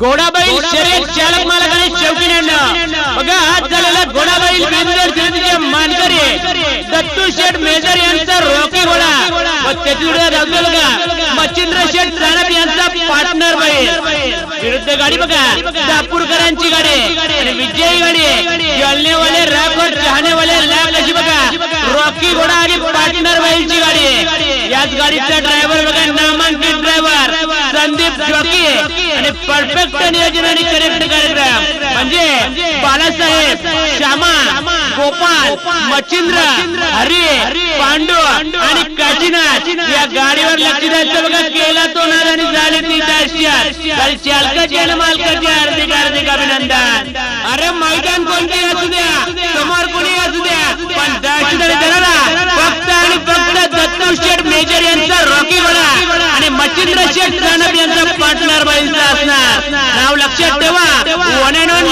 घोडाबाईल शर्यत चालक मालक आणि शौकीनांना बघा आज झालेला घोडाबाईल बिंदर शर्यतीचे मानकरी दत्तू शेठ मेजर यांचा रॉकी घोडा. व त्याच्याकडे राहतो बघा. मच्छिंद्र शेठ सानप यांचा पार्टनर बैल विरुद्ध गाडी बघा. दापूरकरांची गाडी आणि विजयी गाडी जलनेवाले रॅप व चाहनेवाले लॅप अशी बघा. रॉकी घोडा आणि पार्टनर बैलची गाडी याच गाडीचा संदीप आणि परफेक्ट नियोजन आणि करेक्ट कार्यक्रम. म्हणजे बालासाहेब श्यामा गोपाल मच्छिंद्र हरी पांडू आणि काशीनाथ या गाडीवर लक्ष द्यायचं बघा केला तो नाद आणि झाले ती दहशत. चालकाचे आणि मालकाचे हार्दिक हार्दिक अभिनंदन. अरे मैदान कोणते असू द्या समोर कोणी असू द्या पण दहशत आणि फक्त आणि फक्त दत्तू शेठ मेजर यांचा रॉकी घोडा आणि मच्छिंद्र शेठ जानप पार्टनर बैलचा असणार. नाव लक्षात ठेवा. One and only